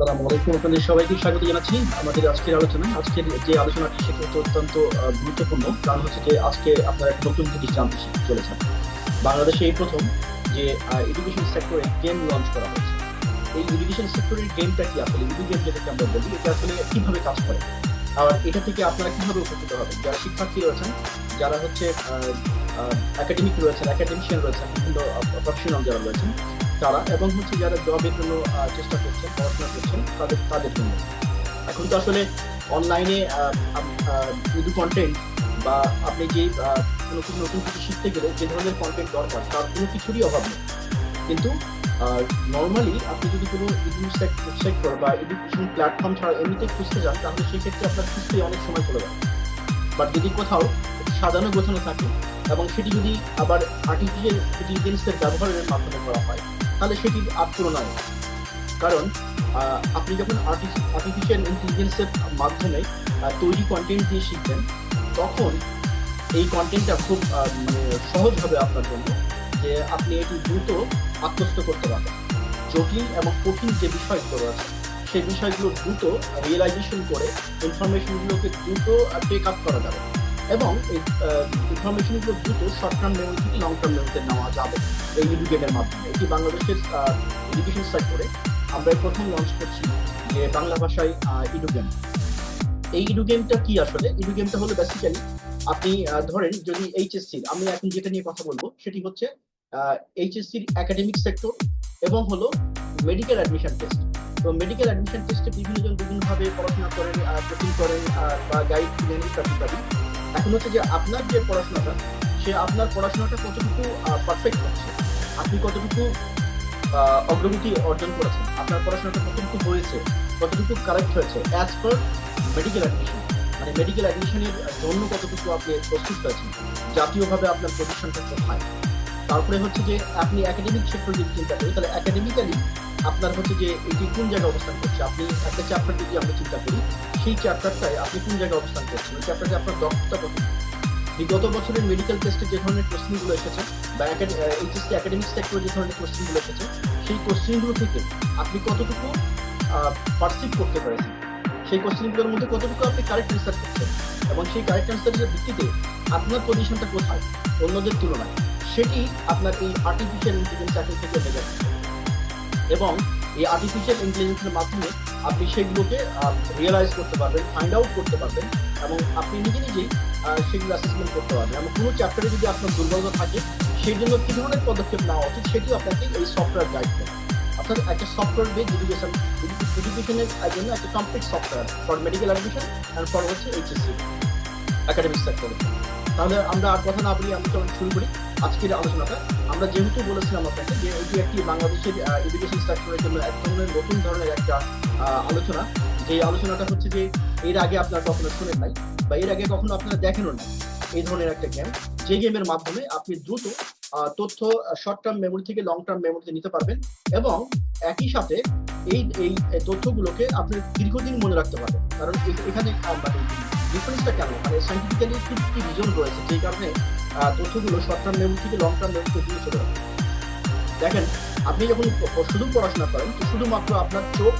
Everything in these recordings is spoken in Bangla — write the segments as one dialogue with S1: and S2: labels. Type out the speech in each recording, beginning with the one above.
S1: আসসালামু আলাইকুম। আপনাদের সবাইকে স্বাগত জানাচ্ছি আমাদের আজকের আলোচনায়। আজকের যে আলোচনাটি, সেটি হচ্ছে অত্যন্ত গুরুত্বপূর্ণ। কারণ হচ্ছে যে আজকে আপনারা একটা নতুন জিনিস জানতে চলেছেন। বাংলাদেশে এই প্রথম যে এডুকেশন সেক্টরে গেম লঞ্চ করা হয়েছে। এই এডুকেশন সেক্টরের গেমটা কি আসলে? ইডু গেম যেটাকে আমরা বলি, এটা আসলে কীভাবে কাজ করে? আর এটা থেকে আপনারা কীভাবে উপকৃত হবেন? যারা শিক্ষার্থী রয়েছেন, যারা হচ্ছে একাডেমিক রয়েছেন একাডেমিশিয়ান রয়েছেন বিভিন্ন প্রফেশনাল যারা রয়েছেন তারা এবং হচ্ছে যারা জবের জন্য চেষ্টা করছেন পড়াশোনা করছেন তাদের তাদের জন্য। এখন তো আসলে অনলাইনে শুধু কন্টেন্ট বা আপনি যে কোনো কিছু নতুন কিছু শিখতে গেলে যে ধরনের কন্টেন্ট দরকার, তার কোনো কিছুরই অভাব নেই। কিন্তু নর্মালি আপনি যদি কোনো এডুকেশন সেক্টর বা এডুকেশন প্ল্যাটফর্ম ছাড়া এমনিতে খুঁজতে যান, তাহলে সেক্ষেত্রে আপনার খুঁজতে অনেক সময় চলে যায় বাট যদি কোথাও সাজানো গোছানো থাকে এবং সেটি যদি আবার আর্টিফিশিয়াল ইন্টেলিজেন্সের ব্যবহারের মাধ্যমে করা হয় তাহলে সেটি আর তুলনায় কারণ আপনি যখন আর্টিফিশিয়াল ইন্টেলিজেন্সের মাধ্যমে তৈরি কন্টেন্ট দিয়ে শিখবেন, তখন এই কন্টেন্টটা খুব মানে সহজ হবে আপনার জন্য যে আপনি এটি দ্রুত আত্মস্থ করতে পারবেন। জটিল এবং কঠিন যে বিষয়গুলো রয়েছে, সেই বিষয়গুলো দ্রুত রিয়েলাইজেশন করে ইনফরমেশনগুলোকে দ্রুত টেক আপ করা যাবে। এবং এই ইনফরমেশনগুলো দ্রুত শর্ট টার্ম মেমোরি থেকে লং টার্ম মেমোরিতে নেওয়া যাবে এই গেমের মাধ্যমে। এটি বাংলাদেশের এডুকেশন সেক্টরে আমরা প্রথম লঞ্চ করছি যে বাংলা ভাষায় ইডু গেম এই ইডু গেমটা কি আসলে? ইডু গেমটা হলো বেসিক্যালি আপনি ধরেন যদি এইচএসসি আমি এখন যেটা নিয়ে কথা বলব সেটি হচ্ছে এইচএসসির একাডেমিক সেক্টর এবং হলো মেডিকেল অ্যাডমিশন টেস্ট তো মেডিকেল অ্যাডমিশন টেস্টে বিভিন্নজন বিভিন্নভাবে পড়াশোনা করেন কোচিং করেন বা গাইড ইত্যাদি ইত্যাদি এখন হচ্ছে যে আপনার যে পড়াশোনাটা, সে আপনার পড়াশোনাটা কতটুকু পারফেক্ট হচ্ছে? আপনি কতটুকু অগ্রগতি অর্জন করেছেন? আপনার পড়াশোনাটা কতটুকু হয়েছে? কতটুকু কারেক্ট হয়েছে? অ্যাজ পার মেডিকেল অ্যাডমিশন মানে মেডিকেল অ্যাডমিশনের জন্য কতটুকু আপনি প্রস্তুত হয়েছেন জাতীয়ভাবে আপনার পজিশনটা কোথায়? তারপরে হচ্ছে যে আপনি একাডেমিক সেক্টর যদি চিন্তা করি তাহলে একাডেমিক্যালি আপনার হচ্ছে যে এটি কোন জায়গায় অবস্থান করছে? আপনি একটা চ্যাপ্টার যদি আমরা চিন্তা করি, সেই চ্যাপ্টারটায় আপনি কোন জায়গায় অবস্থান করছেন? ওই চ্যাপ্টারে আপনার দক্ষতা কত? বিগত বছরের মেডিকেল টেস্টে যে ধরনের কোশ্চেনগুলো এসেছে বা এইচএসসি একাডেমিক সেক্টরে যে ধরনের কোশ্চেনগুলো এসেছে, সেই কোশ্চেনগুলো থেকে আপনি কতটুকু পারসিভ করতে পেরেছেন? সেই কোশ্চেনগুলোর মধ্যে কতটুকু আপনি কারেক্ট অ্যান্সার করছেন? এবং সেই কারেক্ট অ্যান্সারের ভিত্তিতে আপনার পজিশনটা কোথায়? অন্যদের তুলনায়। সেটি আপনার এই আর্টিফিশিয়াল ইন্টেলিজেন্স এখন থেকে যাচ্ছে। এবং এই আর্টিফিশিয়াল ইন্টেলিজেন্সের মাধ্যমে আপনি সেগুলোকে রিয়েলাইজ করতে পারবেন ফাইন্ড আউট করতে পারবেন এবং আপনি নিজে নিজেই সেগুলো অ্যাসেসমেন্ট করতে পারবেন। এবং কোনো চ্যাপ্টারে যদি আপনার দুর্বলতা থাকে, সেই জন্য কী ধরনের পদক্ষেপ নেওয়া উচিত সেটিও আপনাকে এই সফটওয়্যার গাইড করবে। অর্থাৎ একটা সফটওয়্যার বেস এডুকেশন এডুকেশনের জন্য একটা complete software for medical admission and for হচ্ছে এইচএসসি একাডেমিক তাহলে আমরা আর কথা না বলি চলুন শুরু করি। আজকের আলোচনাটা আমরা যেহেতু বলেছিলাম আপনাকে যে এটি একটি বাংলাদেশের এডুকেশন সেক্টরের জন্য এক ধরনের নতুন ধরনের একটা আলোচনা। যে আলোচনাটা হচ্ছে যে এর আগে আপনার কখনো শুনেন নাই বা এর আগে কখনো আপনারা দেখেনও না এই ধরনের একটা গেম যে গেমের মাধ্যমে আপনি দ্রুত তথ্য শর্ট টার্ম মেমোরি থেকে লং টার্ম মেমোরিতে নিতে পারবেন এবং একই সাথে এই এই তথ্যগুলোকে আপনি দীর্ঘদিন মনে রাখতে পারবেন। কারণ এখানে মানে ডিফারেন্সটা কেন মানে সাইন্টিফিক্যালি কি রিজন রয়েছে? যেই কারণে তথ্যগুলো শর্ট টার্ম মেমোরি থেকে লং টার্ম মেমোরিতে দিয়ে চলে যাবে। দেখেন, আপনি যখন শুধু পড়াশোনা করেন, তো শুধুমাত্র আপনার চোখ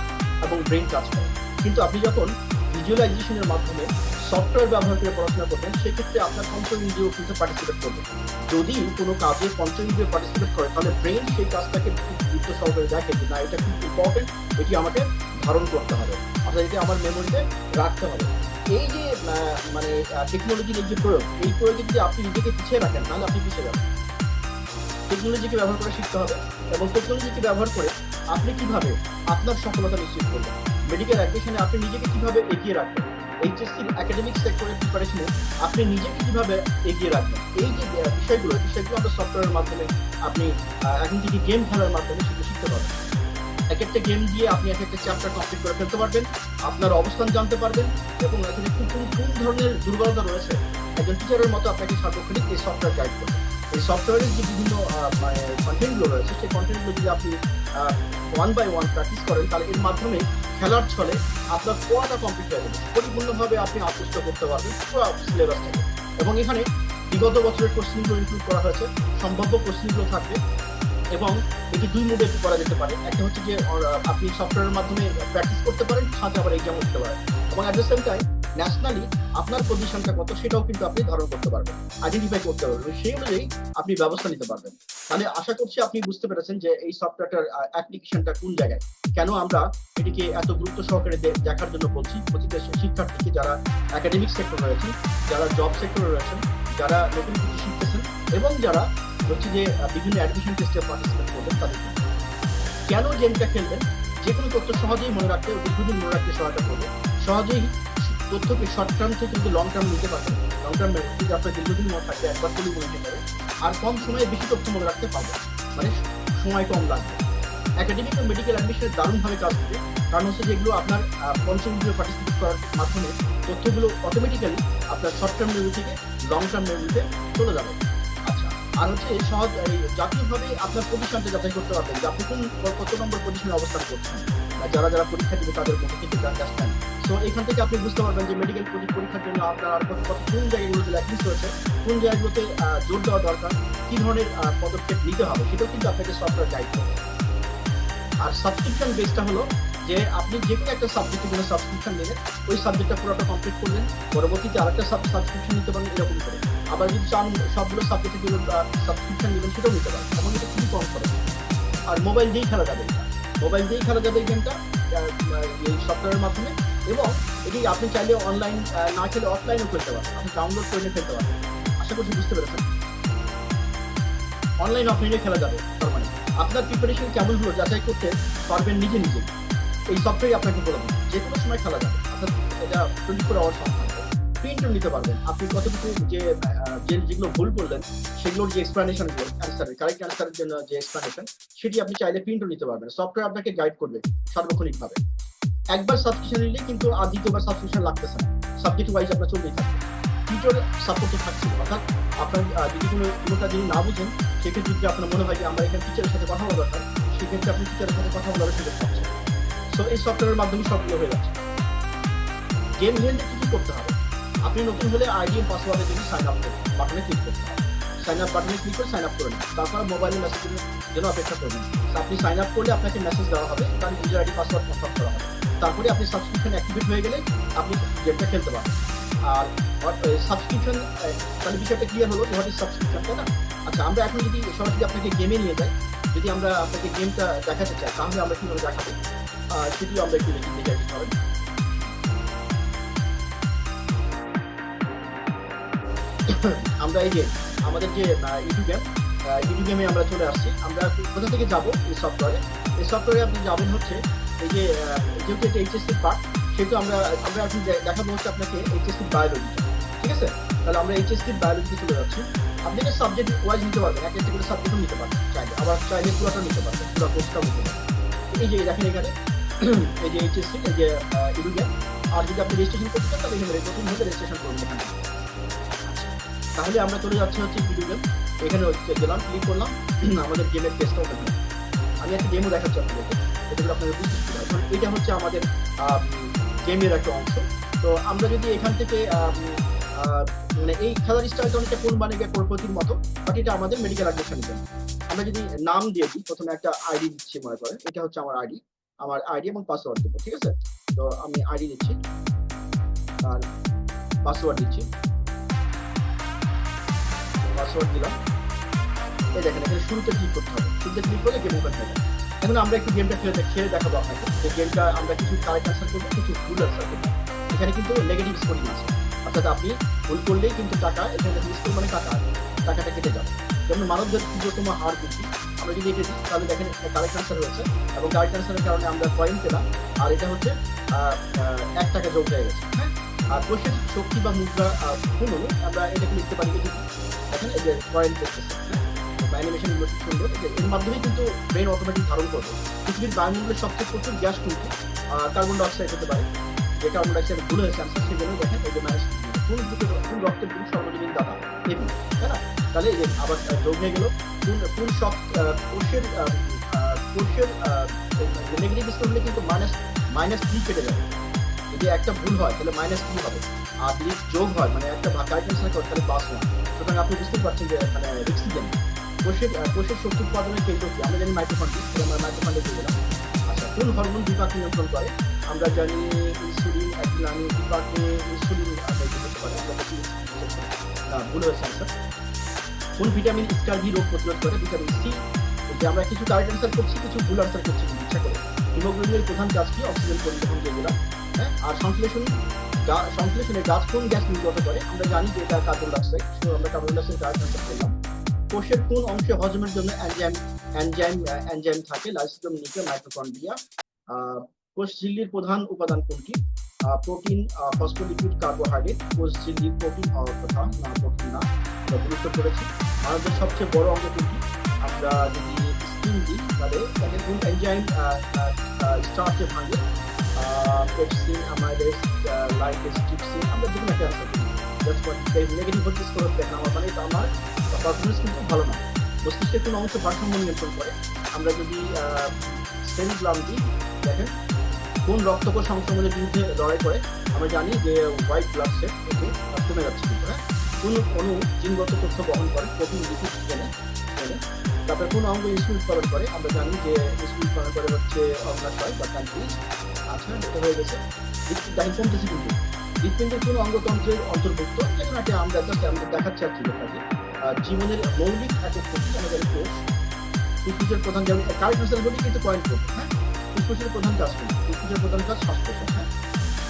S1: এবং ব্রেন কাজ করে। কিন্তু আপনি যখন ভিজুয়ালাইজেশনের মাধ্যমে সফটওয়্যার ব্যবহার করে পড়াশোনা করবেন, সেক্ষেত্রে আপনার পঞ্চম ইন্দ্রিয় কিন্তু পার্টিসিপেট করবে। যদি কোনো কাজে পঞ্চম ইন্দ্রিয় পার্টিসিপেট করে, তাহলে ব্রেন সেই কাজটাকে গুরুত্ব সহকারে দেখে যে, না, এটা খুব ইম্পর্টেন্ট এটি আমাকে ধারণ করতে হবে। অর্থাৎ এটি আমার মেমোরিতে রাখতে হবে। এই যে মানে টেকনোলজির যে প্রয়োগ, এই প্রয়োগে যদি আপনি নিজেকে পিছিয়ে রাখেন, তাহলে আপনি পিছিয়ে যাবেন। টেকনোলজিকে ব্যবহার করে শিখতে হবে এবং টেকনোলজিকে ব্যবহার করে আপনি কীভাবে আপনার সফলতা নিশ্চিত করবেন। মেডিকেল অ্যাডমিশনে আপনি নিজেকে কীভাবে এগিয়ে রাখবেন? এইচএসসির একাডেমিক সেক্টরের প্রিপারেশনে আপনি নিজেকে কীভাবে এগিয়ে রাখবেন? এই যে বিষয়গুলো বিষয়গুলো আমরা সফটওয়্যারের মাধ্যমে আপনি এখন থেকে গেম খেলার মাধ্যমে শিখতে পারবেন। এক একটা গেম দিয়ে আপনি এক একটা চ্যাপ্টার কমপ্লিট করে ফেলতে পারবেন, আপনার অবস্থান জানতে পারবেন এবং এখানে কোন কোন কোন ধরনের দুর্বলতা রয়েছে। একজন টিচারের মতো আপনাকে সার্বক্ষণিক এই সফটওয়্যার গাইড করবে। এই সফটওয়্যারের যে বিভিন্ন কন্টেন্টগুলো রয়েছে, সেই কন্টেন্টগুলো যদি আপনি ওয়ান বাই ওয়ান প্র্যাকটিস করেন, তাহলে এর মাধ্যমে খেলার ছলে আপনার পড়াটা কমপ্লিট হয়ে যাবে। পরিপূর্ণভাবে আপনি আত্মস্থ করতে পারবেন পুরো সিলেবাসটাকে এবং এখানে বিগত বছরের কোশ্চেনগুলো ইনক্লুড করা হয়েছে। সম্ভাব্য কোশ্চেনগুলো থাকবে। এবং এটি দুই মোডে করা যেতে পারে। একটা হচ্ছে যে আপনি সফটওয়্যারের মাধ্যমে প্র্যাকটিস করতে পারেন, সাথে আবার এক্সাম দিতে পারেন। এবং at the same time nationally আপনার পজিশনটা কত সেটাও কিন্তু আপনি ধারণ করতে পারবেন আইডেন্টিফাই করতে পারবেন। সেই অনুযায়ী আপনি ব্যবস্থা নিতে পারবেন। তাহলে আশা করছি আপনি বুঝতে পেরেছেন যে এই সফটওয়্যারটার অ্যাপ্লিকেশনটা কোন জায়গায়। কেন আমরা এটিকে এত গুরুত্ব সহকারে দেখার জন্য বলছি? প্রতিটা শিক্ষার্থীকে যারা একাডেমিক সেক্টর রয়েছেন যারা জব সেক্টরে রয়েছেন, যারা নতুন কিছু শিখতেছেন, এবং যারা হচ্ছে যে বিভিন্ন অ্যাডমিশন টেস্টে পার্টিসিপেট করবেন তাদের কেন গেমটা খেলবেন? যে কোনো তথ্য সহজেই মনে রাখতে দীর্ঘদিন মনে রাখতে সহায়তা করবে। সহজেই তথ্যকে শর্ট টার্ম থেকে কিন্তু লং টার্ম নিতে পারবেন। লং টার্ম যদি আপনার দীর্ঘদিন মনে থাকবে, একবার তুলে মনে পারে। আর কম সময়ে বেশি তথ্য মনে রাখতে পারবেন। মানে সময় কম লাগবে। একাডেমিক ও মেডিকেল অ্যাডমিশনে দারুণভাবে কাজ করবে কারণ হচ্ছে যেগুলো আপনার পঞ্চম পার্টিসিপেট করার মাধ্যমে তথ্যগুলো অটোমেটিক্যালি আপনার শর্ট টার্ম মেমোরি থেকে লং টার্ম মেমোরিতে চলে যাবে। আর হচ্ছে সহজ জাতীয়ভাবে আপনার পজিশনটা যাচাই করতে পারবেন যে আপনি কোন কত নম্বর পজিশনে অবস্থান করছেন যারা যারা পরীক্ষা দিবে তাদের মধ্যে কিন্তু আন্ডারস্ট্যান্ড সো এখান থেকে আপনি বুঝতে পারবেন যে মেডিকেল পরীক্ষার জন্য আপনার আর কোন জায়গাগুলোতে ল্যাকিংস রয়েছে, কোন জায়গাগুলোতে জোর দেওয়া দরকার, কি ধরনের পদক্ষেপ নিতে হবে, সেটাও কিন্তু আপনাকে সফটওয়্যার গাইড করবে। আর সাবস্ক্রিপশন বেসটা হলো যে আপনি যে কোনো একটা সাবজেক্টের জন্য সাবস্ক্রিপশন নিলেন, ওই সাবজেক্টটা পুরোটা কমপ্লিট করলেন, পরবর্তীতে আরেকটা সাবস্ক্রিপশন নিতে পারেন এরকম করে। আবার যদি চান সবগুলো সাবজেক্টের জন্য সাবস্ক্রিপশন নেবেন, সেটাও নিতে পারেন। এবং এটা খুবই কম খরচ। আর মোবাইল দিয়েই খেলা যাবে এটা। মোবাইল দিয়েই খেলা যাবে এই গেমটা এই সফটওয়্যারের মাধ্যমে। এবং এটি আপনি চাইলে অনলাইন না খেলে অফলাইনও খেলতে পারেন। আপনি ডাউনলোড করে নিয়ে খেলতে পারেন। আশা করছি বুঝতে পেরেছেন? অনলাইন অফলাইনে খেলা যাবে তার মানে আপনার প্রিপারেশন কেমন হলো যাচাই করতে পারবেন নিজে নিজে এই সফটওয়্যার আপনাকে বলে দেবে। যে কোনো সময় খেলা যাবে। অর্থাৎ এটা টোয়েন্টি ফোর আওয়ার প্রিন্টও নিতে পারবেন। আপনি কতটুকু যে যেগুলো ভুল করলেন, সেগুলোর যে এক্সপ্লানেশন অ্যান্সারের কারেক্ট অ্যান্সারের জন্য যে এক্সপ্লানেশন সেটি আপনি চাইলে প্রিন্টও নিতে পারবেন। সফটওয়্যার আপনাকে গাইড করবে সার্বক্ষণিকভাবে। একবার সাবস্ক্রিপশন নিলে কিন্তু আর দ্বিতীয়বার সাবস্ক্রিপশন লাগতেছে না। সাবজেক্ট ওয়াইজ আপনার চলতেই থাকবে। টিচার সাপোর্ট থাকছে অর্থাৎ আপনার যদি কোনো কোনোটা যদি না বুঝেন, সেক্ষেত্রে যদি আপনার মনে হয় যে আমরা এখানে টিচারের সাথে কথা বলা দরকার, সেক্ষেত্রে আপনি টিচারের সাথে কথা বলার সুযোগ পাচ্ছেন। সো এই সফটওয়্যারের মাধ্যমে সবগুলো হয়ে যাচ্ছে। গেম খেলতে কি কি করতে হবে? আপনি নতুন হলে আইডি পাসওয়ার্ডের জন্য সাইন আপ করুন বাটনে ক্লিক করতে সাইন আপ বাটনে ক্লিক করে সাইন আপ করে নিন। তারপর মোবাইলে মেসেজের জন্য অপেক্ষা করবেন আপনি সাইন আপ করলে আপনাকে মেসেজ দেওয়া হবে, তার ইউজার আইডি পাসওয়ার্ড কনফার্ম করা হবে। তারপরে আপনি সাবস্ক্রিপশন অ্যাক্টিভেট হয়ে গেলে আপনি গেমটা খেলতে পারবেন। আর সাবস্ক্রিপশন তাহলে ক্লিয়ার হলো হোয়াট ইজ সাবস্ক্রিপশন তাই না? আচ্ছা আমরা এখন যদি সরাসরি আপনাকে গেমে নিয়ে যাই, যদি আমরা আপনাকে গেমটা দেখাতে চাই, তাহলে আমরা কীভাবে দেখাবো? সেটিও আমরা একটু দেখি দেখে আমরা এই যে, আমাদের যে ইউটিউব গেম ইউটিউব গেমে আমরা চলে আসছি। আমরা কোথা থেকে যাব এই সফটওয়্যারে এই সফটওয়্যারে আপনি যাবেন হচ্ছে এই যে যেহেতু এটা এইচএসসি পার্ট সেহেতু আমরা আমরা দে- দেখাবো হচ্ছে আপনাকে এইচএসসি বায়োলজি ঠিক আছে? তাহলে আমরা এইচএসসি বায়োলজিতে চলে যাচ্ছি। আপনি এটা সাবজেক্ট ওয়াইজ নিতে পারবেন এক একটা করে সাবজেক্টও নিতে পারবেন চাইলে। আবার চাইলে পুরোটা নিতে পারবেন, পুরো কোর্সটাও নিতে পারবেন। এই যে দেখেন এখানে, এই যে এইচএসসি এই যে ইউটিউব গেম আর যদি আপনি রেজিস্ট্রেশন করতে চান, তাহলে এখানে নতুন রেজিস্ট্রেশন করুন এখানে। তাহলে আমরা চলে যাচ্ছি হচ্ছে ভিডিও গেম এখানে হচ্ছে গেলাম ক্লিক করলাম আমাদের গেমের পেজটা ওপেন। আমি একটা গেমও দেখাচ্ছি আপনাদেরকে এটা আপনাদের বুঝতে কারণ এটা হচ্ছে আমাদের গেমের একটা অংশ। তো আমরা যদি এখান থেকে মানে এই খেলার স্টাইলটা অনেকটা কোন মানে প্রতির মতো, বাট এটা আমাদের মেডিকেল অ্যাডমিশনের জন্য। আমরা যদি নাম দিয়ে দিই, প্রথমে একটা আইডি দিচ্ছি মনে করে এটা হচ্ছে আমার আইডি আমার আইডি এবং পাসওয়ার্ড দেবো, ঠিক আছে? তো আমি আইডি দিচ্ছি, আর পাসওয়ার্ড দিচ্ছি। পাসওয়ার্ড দিলাম। এই দেখেন এখানে শুরুতে ক্লিক করতে হবে। শুরুতে ক্লিক করলে গেম ওপেন হয়ে এখন আমরা একটু গেমটা খেলে খেলে দেখাবো আপনাকে। যে গেমটা আমরা কিছু কারেক্ট আনসার করব কিছু ভুল আনসার করব এখানে কিন্তু নেগেটিভ স্কোরিং আছে। অর্থাৎ আপনি ভুল করলেই কিন্তু টাকা এখানে স্কোর মানে টাকা। টাকাটা কেটে যাবে। যেমন মানবদের প্রিয়তম হার বুদ্ধি। আমরা যদি এটা তাহলে দেখেন কারেক্ট আনসার রয়েছে। এবং কারেক্ট আনসারের কারণে আমরা পয়েন্ট পেলাম। আর এটা হচ্ছে এক টাকা যোগ হয়ে গেছে। হ্যাঁ? আর কোষের শক্তি বা মুদ্রা আহ, আমরা এটাকে লিখতে পারি দেখেন এই যে হ্যাঁ খুব সুন্দর এর মাধ্যমে কিন্তু ব্রেন অটোমেটিক ধারণ করবে। পৃথিবীর বায়ুমণ্ডলের সবচেয়ে প্রচুর গ্যাস কিন্তু কার্বন ডাইঅক্সাইড হতে পারে যে কার্বন ডাইঅক্সাইড ভুল হয়েছে সেজন্য দেখেন এই যে ম্যানেজ কোন গ্রুপের কোন রক্তের গ্রুপ সর্বজনীন এবি তাই না? তাহলে এই আবার যোগ হয়ে গেল কোন কোন সব কোষের কোষের নেগেটিভ কিন্তু মাইনাস মাইনাস থ্রি কেটে যাবে। যদি একটা ভুল হয়, তাহলে মাইনাস থ্রি হবে। আর যদি যোগ হয় মানে একটা করে তাহলে প্লাস ওয়ান সুতরাং আপনি বুঝতে পারছেন যে মানে গেম কোষের কোষের শক্তি উৎপাদনের কেন্দ্র কি? আমরা জানি আমরা মাইক্রোফন্ডে দিয়ে দিলাম। আচ্ছা কোন হরমোন বিপাক নিয়ন্ত্রণ করে? আমরা জানি ইনসুলিন অ্যাড্রিনালিন বিপাকে ইনসুলিন ভুল হয়েছে আনসার কোন ভিটামিন স্কারভি রোগ প্রতিরোধ করে? ভিটামিন সি যে আমরা কিছু কারেক্ট অ্যান্সার করছি, কিছু ভুল অ্যান্সার করছি, ইচ্ছা করে। হিমোগ্লোবিনের প্রধান কাজ কি? অক্সিজেন পরিবহন যেগুলো হ্যাঁ? আর সংশ্লেষণ সংশ্লেষণে গাছ কোন গ্যাস নির্গত করে? আমরা জানি যে এটা কার্বন ডাইঅক্সাইড, তো আমরা কার্বন ডাইঅক্সাইড কারেক্ট অ্যান্সার করলাম। কোষের কোন অংশে হজমের জন্য এনজাইম এনজাইম এনজাইম থাকে? Lysosome, nuclear, mitochondria. কোষ ঝিল্লির প্রধান উপাদান কোনটি? Protein phospholipid carbohydrate. কোষ ঝিল্লির প্রোটিন হওয়ার কথা না, প্রোটিন না। গুরুত্ব করেছি। আমাদের সবচেয়ে বড় অঙ্গ কোনটি? আমরা যদি স্কিন দিই তাহলে দেখেন কোন এনজাইম ভাঙে পেপসিন আমাদের লাইফ স্টিপসিন আমরা যে কোনো একটা জাস্ট নেগেটিভ হচ্ছে স্কোর দেখেন আমার মানে আমার পারফরমেন্স কিন্তু ভালো না মস্তিষ্কের কোনো অংশ ভারসাম্য নিয়ন্ত্রণ করে আমরা যদি সেরিগ্রাম দিই দেখেন কোন রক্তকোষ সংক্রমণের বিরুদ্ধে লড়াই করে আমরা জানি যে হোয়াইট ব্লাড সেল এতে কমে যাচ্ছে কিন্তু হ্যাঁ কোন অণু জিনগত তথ্য বহন করে প্রোটিন লিপিড জেনে তারপরে কোন অঙ্গ ইনসুলিন উৎপাদন করে, আমরা জানি যে ইনসুলিন উৎপাদন করে হচ্ছে অগ্নাশয় বা প্যানক্রিজ আচ্ছা এটা হয়ে গেছে। কমতেছে কিন্তু হৃৎপিণ্ডের কোন অঙ্গতন্ত্রের অন্তর্ভুক্ত যেমন একটা আমরা জাস্ট আমরা দেখাচ্ছি আর কি আপনাকে জীবনের মৌলিক একক আমরা জানি কোষ। ফুসফুসের প্রধান যেমন কারেক্ট আনসার বলি কিন্তু পয়েন্ট করব হ্যাঁ? ফুসফুসের প্রধান কাজ কোনটি? ফুসফুসের প্রধান কাজ শ্বাস প্রশ্বাস হ্যাঁ?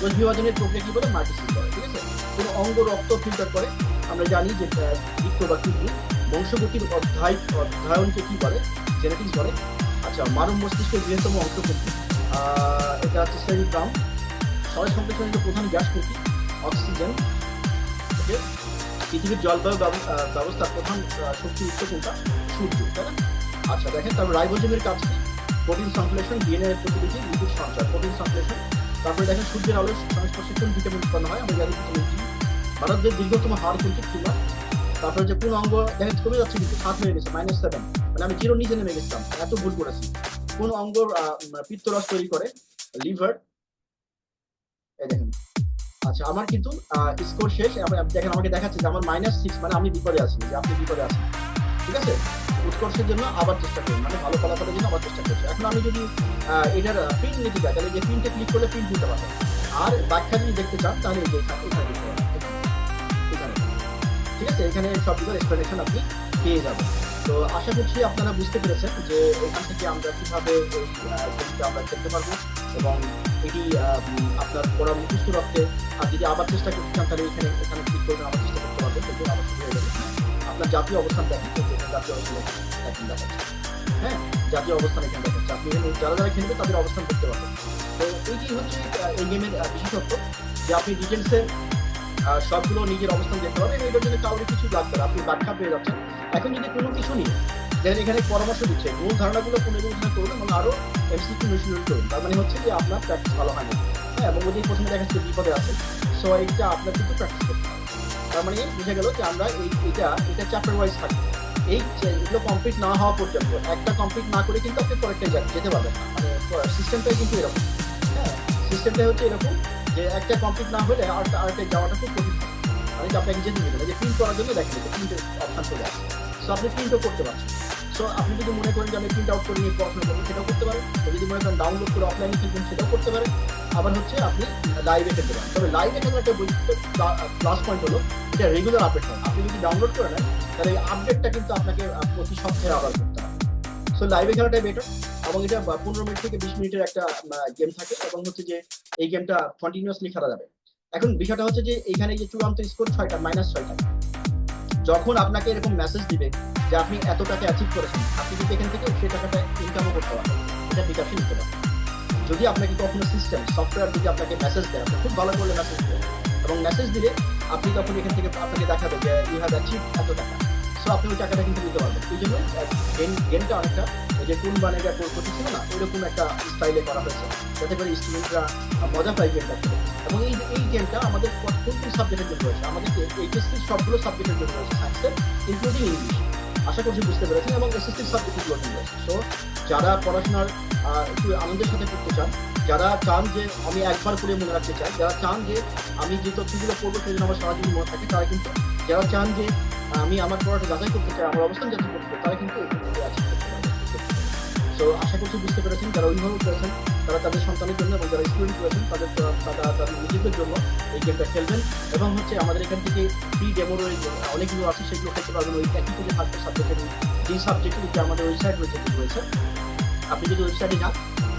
S1: কোষ বিভাজনের প্রক্রিয়া কি বলে মাইটোসিস বলে ঠিক আছে? কোনো অঙ্গ রক্ত ফিল্টার করে। আমরা জানি যে বৃক্ক বা কিডনি বংশগতির অধ্যায় অধ্যয়নকে কি বলে? জেনেটিক্স বলে। আচ্ছা মানব মস্তিষ্কের বৃহত্তম অংশ কোনটি এটা হচ্ছে সেরিব্রাম সবাই সম্প্রসারণের প্রধান গ্যাস কোনটি অক্সিজেন। ওকে? পৃথিবীর জলবায়ু ব্যবস্থার প্রধান শক্তি উৎস কোনটা? সূর্য, তাই না? আচ্ছা দেখেন, তারপর রাইবোজোমের কাজ কি? প্রোটিন সংশ্লেষণ ডিএনএ প্রতিলিপি, লিপিড সঞ্চার প্রোটিন সংশ্লেষণ। তারপরে দেখেন, সূর্যের আলোর সংস্পর্শে ভিটামিন উৎপন্ন হয়? আমরা জানি ভিটামিন ভারতের দীর্ঘতম হাড় কোনটি? কিংবা তারপরে যে কোন অঙ্গ দেখেন কমে যাচ্ছে কিন্তু সাত হয়ে গেছে মাইনাস সেভেন মানে আমি জিরো নিচে নেমে গেছিলাম, এত ভুল করেছি। কোন অঙ্গ পিত্তরস তৈরি করে লিভার এই দেখেন। আচ্ছা আমার কিন্তু স্কোর শেষ। দেখেন, আমাকে দেখাচ্ছে যে আমার মাইনাস সিক্স মানে আমি বিপদে আছি, যে আপনি বিপদে আছেন। ঠিক আছে? উৎকর্ষের জন্য আবার চেষ্টা করুন মানে ভালো ফলাফলের জন্য আবার চেষ্টা করছি। এখন আমি যদি এটার প্রিন্ট নিতে চাই, তাহলে যে প্রিন্টে ক্লিক করলে প্রিন্ট নিতে পারবেন আর ব্যাখ্যা যদি দেখতে চান, তাহলে এই যে এখানে দেখতে। ঠিক আছে? এখানে সবগুলোর এক্সপ্লেনেশন আপনি পেয়ে যাবেন। তো আশা করছি আপনারা বুঝতে পেরেছেন যে এখান থেকে আমরা কীভাবে আমরা খেলতে পারব এবং এটি আপনার পড়া মুখস্থ রাখতে আর যদি আবার চেষ্টা করতে চান, তাহলে এখানে এখানে ক্লিক করবেন আবার চেষ্টা করতে পারবেন। দেখবেন আবার শুরু হয়ে যাবে। আপনার জাতীয় অবস্থান দেখেন। জাতীয় অবস্থান এখন দেখাচ্ছে। হ্যাঁ? জাতীয় অবস্থান এখানে দেখাচ্ছে। আপনি যারা যারা খেলবে, তাদের অবস্থান করতে পারবেন। তো এইটি হচ্ছে এই গেমের বিশেষত্ব যে আপনি ডিটেলসে সবগুলো নিজের অবস্থান দেখতে পারবেন এটার জন্য কাউরে কিছু লাগবে না আপনি ব্যাখ্যা পেয়ে যাচ্ছেন। এখন যদি কোনো কিছু নিয়ে দেখেন এখানে পরামর্শ দিচ্ছে, মূল ধারণাগুলো পুনর্বিবেচনা করুন এবং আরও এমসিকিউ মেশিন করুন। তার মানে হচ্ছে যে আপনার প্র্যাকটিস ভালো হয় না হ্যাঁ এবং ওদের প্রথমে দেখা যাচ্ছে বিপদে আছে। সো এইটা আপনার কিন্তু প্র্যাকটিস করতে হবে। তার মানে বুঝে গেল যে আমরা এই, এটা এটা চ্যাপ্টার ওয়াইজ থাকবে এই এগুলো কমপ্লিট না হওয়া পর্যন্ত, একটা কমপ্লিট না করে কিন্তু আপনি পরেরটা যা- যেতে পারবেন মানে সিস্টেমটাই কিন্তু এরকম। হ্যাঁ সিস্টেমটাই হচ্ছে এরকম যে একটা কমপ্লিট না হলে আরেকটা আরেকটা যাওয়াটা খুব কঠিন। মানে যে আপনাকে যেতে না যে প্রিন্ট করার জন্য দেখেন প্রিন্টের অপশন চলে আসে সো আপনি প্রিন্টও করতে পারছেন। সো আপনি যদি মনে করেন যে আমি প্রিন্ট আউট করে নিয়ে পড়াশোনা করব সেটাও করতে পারেন। যদি মনে করেন ডাউনলোড করে অফলাইনে খেলবেন সেটাও করতে পারেন। আবার হচ্ছে আপনি লাইভে খেলতে পারেন। তবে লাইভে খেলার একটা প্লাস পয়েন্ট হলো, এটা রেগুলার আপডেট হয়। আপনি যদি ডাউনলোড করে নেন, তাহলে এই আপডেটটা কিন্তু আপনাকে প্রতি সপ্তাহে আবার করতে হবে সো লাইভে খেলাটাই বেটার এবং এটা পনেরো মিনিট থেকে বিশ মিনিটের একটা গেম থাকে এবং হচ্ছে যে এই গেমটা কন্টিনিউয়াসলি খেলা যাবে। এখন বিষয়টা হচ্ছে যে এখানে যে চূড়ান্ত স্কোর ছয়টা মাইনাস ছয়টা, যখন আপনাকে এরকম মেসেজ দিবে যে আপনি এত টাকা অ্যাচিভ করেছেন, আপনি কিন্তু এখান থেকে সেই টাকাটা ইনকামও করতে পারবেন। এটা বিকাশে নিতে পারবেন যদি আপনাকে কখনো সিস্টেম সফটওয়্যার যদি আপনাকে মেসেজ দেয়, আপনি খুব ভালো করলে মেসেজ দেয় এবং মেসেজ দিলে আপনি তখন এখান থেকে আপনাকে দেখাবে যে ইউ হ্যাভ অ্যাচিভ এত টাকা। সো আপনি ওই টাকাটা কিন্তু নিতে পারবেন। এই জন্য গেম গেমটা অনেকটা যে কোন বানে যা করতে ছিল না, ওইরকম একটা স্টাইলে করা হয়েছে। যাতে করে স্টুডেন্টরা মজা পায় গেমটা খেলে। এবং এই এই গেমটা আমাদের কোন সাবজেক্টের জন্য রয়েছে। আমাদেরকে এইচএসসি সবগুলো সাবজেক্টের জন্য রয়েছে সায়েন্সের ইনক্লুডিং ইংলিশ আশা করছি বুঝতে পেরেছেন, এবং এসএসসি সাবজেক্টগুলোর জন্য রয়েছে। সো যারা পড়াশোনার একটু আনন্দের সাথে করতে চান, যারা চান যে আমি একবার করে মনে রাখতে চাই, যারা চান যে আমি যে তথ্যগুলো পড়ব, সেজন্য আমার সারাদিন মনে থাকে, তারা কিন্তু, যারা চান যে আমি আমার পড়াটা যাচাই করতে চাই, আমার অবস্থান যাচাই করতে চাই, তারা কিন্তু তো আশা করছি বুঝতে পেরেছেন, যারা অভিভাবক রয়েছেন, তারা তাদের সন্তানের জন্য এবং যারা স্টুডেন্ট রয়েছেন, তাদের তারা তাদের নিজেদের জন্য এই গেমটা খেলবেন। এবং হচ্ছে আমাদের এখান থেকে ফ্রি ডেমো রয়েছে অনেকগুলো আছে, সেগুলো খেলতে পারবেন ওই একই থেকে থাকবে সাবজেক্টের যে সাবজেক্টের যে আমাদের ওয়েবসাইট রয়েছে রয়েছে, আপনি যদি ওয়েবসাইটে যান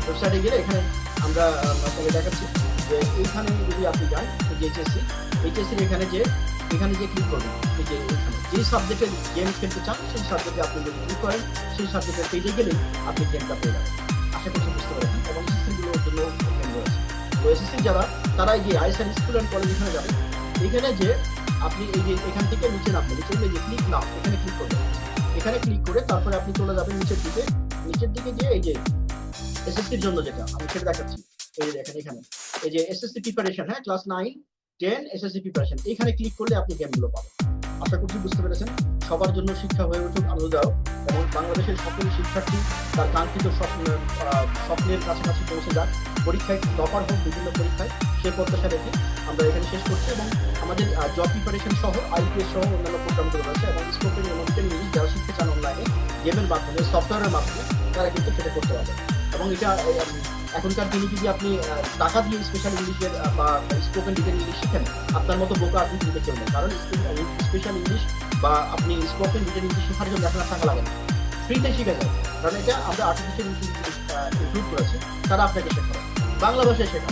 S1: ওয়েবসাইটে গেলে এখানে আমরা আপনাকে দেখাচ্ছি যে এইখানে যদি আপনি যান এইচএসসি এইচএসসির এখানে যে এখানে যে ক্লিক করবেন। এই যে যে সাবজেক্টের গেম খেলতে চান, সেই সাবজেক্টে আপনি যদি ক্লিক করেন, সেই সাবজেক্টের পেজে গেলেই আপনি গেমটা পেয়ে যাবেন। আশা করছি বুঝতে পারবেন এবং এসএসসিগুলোর জন্য গেম রয়েছে। তো এসএসসি যারা, তারা এই যে আইএসআর স্কুল অ্যান্ড কলেজ এখানে যাবেন এখানে যে আপনি এই যে এখান থেকে নিচে নামবেন, নিচে যে ক্লিক নাও, এখানে ক্লিক করবেন। এখানে ক্লিক করে তারপরে আপনি চলে যাবেন নিচের দিকে। নিচের দিকে যে এই যে এসএসসির জন্য যেটা, আমি সেটা দেখাচ্ছি। এই যে দেখেন এখানে। এই যে এসএসসি প্রিপারেশন হ্যাঁ class nine ten SSC preparation এখানে ক্লিক করলে আপনি গেমগুলো পাবেন। আশা করছি বুঝতে পেরেছেন। সবার জন্য শিক্ষা হয়ে উঠুক আনন্দদায়ক এবং বাংলাদেশের সকল শিক্ষার্থী তার কাঙ্ক্ষিত স্বপ্ন স্বপ্নের কাছাকাছি পৌঁছে যাক। পরীক্ষায় টপার হোক বিভিন্ন পরীক্ষায়, সে প্রত্যাশা রেখে আমরা এখানে শেষ করছি এবং আমাদের জব প্রিপারেশন সহ আইপিএস সহ অন্যান্য প্রোগ্রামগুলো রয়েছে এবং স্পোকেন এবং ইংলিশ যারা শিখতে চান অনলাইনে গেমের মাধ্যমে সফটওয়্যারের মাধ্যমে, তারা কিন্তু সেটা করতে পারবে এবং এটা এখনকার দিনে যদি আপনি টাকা দিয়ে স্পেশাল ইংলিশের বা স্পোকেন রিটেন ইংলিশ শিখেন, আপনার মতো বোকা আপনি কেউ নেই কারণ স্পেশাল ইংলিশ বা আপনি স্পোকেন রিটেন ইংলিশ শেখার জন্য আপনার টাকা লাগে না। ফ্রিতে শিখে যায় কারণ এটা আমরা আর্টিফিশিয়াল ইন্টেলিজেন্স ইনক্লুড করেছি, তারা আপনাকে শেখাবে। বাংলা ভাষায় শেখা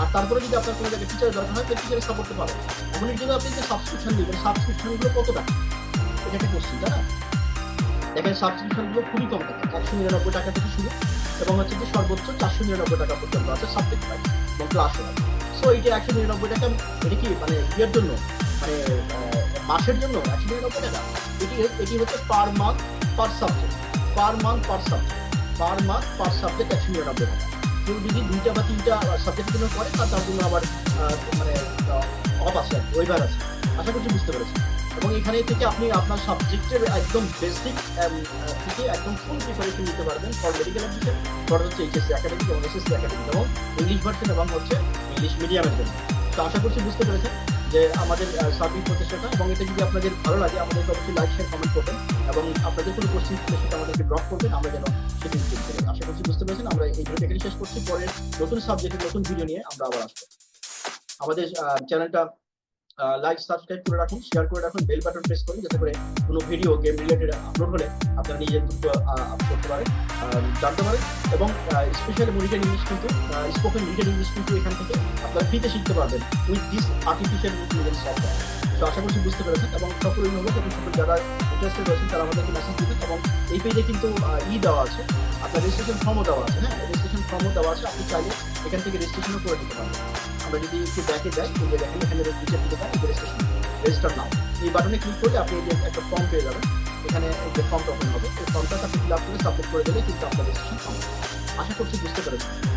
S1: আর তারপরে যদি আপনার কোনো জায়গায় টিচারের দরকার হয় তাহলে টিচারের সাপোর্ট পাবেন এখন এর জন্য আপনি যে সাবস্ক্রিপশন নেবেন সাবস্ক্রিপশনগুলো কত টাকা? এটা একটা কোশ্চিন তাই না? দেখেন সাবস্ক্রিপশনগুলো খুবই কম টাকা একশো নিরানব্বই টাকা থেকে শুরু। এবং হচ্ছে যে সর্বোচ্চ চারশো নিরানব্বই টাকা পর্যন্ত আছে সাবজেক্ট প্রাইস এবং ক্লাসও আছে সো এইটা একশো নিরানব্বই টাকা, এটা কি মানে ইয়ের জন্য? মানে মাসের জন্য একশো নিরানব্বই টাকা? এটি এটি হচ্ছে per month per subject per month per subject per month per subject একশো নিরানব্বই টাকা। কেউ যদি দুইটা বা তিনটা সাবজেক্টের জন্য করে, তার জন্য আবার মানে অফ আছে ওয়েবার আছে। আশা করছি বুঝতে পেরেছি এবং এখানে থেকে আপনি আপনার সাবজেক্টের একদম বেসিক থেকে একদম ফুল প্রিপারেশন নিতে পারবেন ফর মেডিকেল অ্যাডমিশন ফর হচ্ছে এইচএসসি একাডেমিক এবং এসএসসি একাডেমিক এবং ইংলিশ ভার্সন এবং হচ্ছে ইংলিশ মিডিয়ামের জন্য। তো আশা করছি বুঝতে পেরেছেন যে আমাদের সার্ভিস প্রচেষ্টাটা এবং এটা যদি আপনাদের ভালো লাগে, আমাদেরকে অবশ্যই লাইক শেয়ার কমেন্ট করবেন এবং আপনাদের কোনো কোশ্চেন থাকলে সেটা আমাদেরকে ড্রপ করবেন, আমরা যেন সেটা ইনক্লুড করি। আশা করছি বুঝতে পেরেছেন, আমরা এই ভিডিওটা এখানে শেষ করছি। পরে নতুন সাবজেক্টের নতুন ভিডিও নিয়ে আমরা আবার আসব। আমাদের চ্যানেলটা লাইক সাবস্ক্রাইব করে রাখুন শেয়ার করে রাখুন বেল বাটন প্রেস করুন, যাতে করে কোনো ভিডিও গেম রিলেটেড আপলোড হলে আপনারা নিজের দ্রুত করতে পারেন জানতে পারেন। এবং স্পেশালি রিটেন ইংলিশ কিন্তু স্পোকেন রিটেন ইংলিশ কিন্তু এখান থেকে আপনারা ফ্রিতে শিখতে পারবেন with this artificial intelligence software তো আশা করছি বুঝতে পেরেছেন এবং সকল অভিভাবক এবং সকল যারা ইন্টারেস্টেড রয়েছেন, তারা আমাদেরকে মেসেজ দিবেন এবং এই পেজে কিন্তু ই দেওয়া আছে। আপনার রেজিস্ট্রেশন ফর্মও দেওয়া আছে হ্যাঁ? রেজিস্ট্রেশন ফর্মও দেওয়া আছে। আপনি চাইলে এখান থেকে রেজিস্ট্রেশনও করে দিতে পারবেন। আমরা যদি একটু ব্যাকে যাই তাহলে দেখেন এখানে রেজিস্ট্রেশন দিতে পারেন রেজিস্ট্রেশন রেজিস্টার নাও। এই বাটনে ক্লিক করলে আপনি যে একটা ফর্ম পেয়ে যাবেন। এখানে যে ফর্মটা ওপেন হবে। এই ফর্মটা আপনি ফিল আপ করে সাবমিট করে দিলে কিন্তু আপনার রেজিস্ট্রেশন কমপ্লিট আশা করছি বুঝতে পেরেছেন।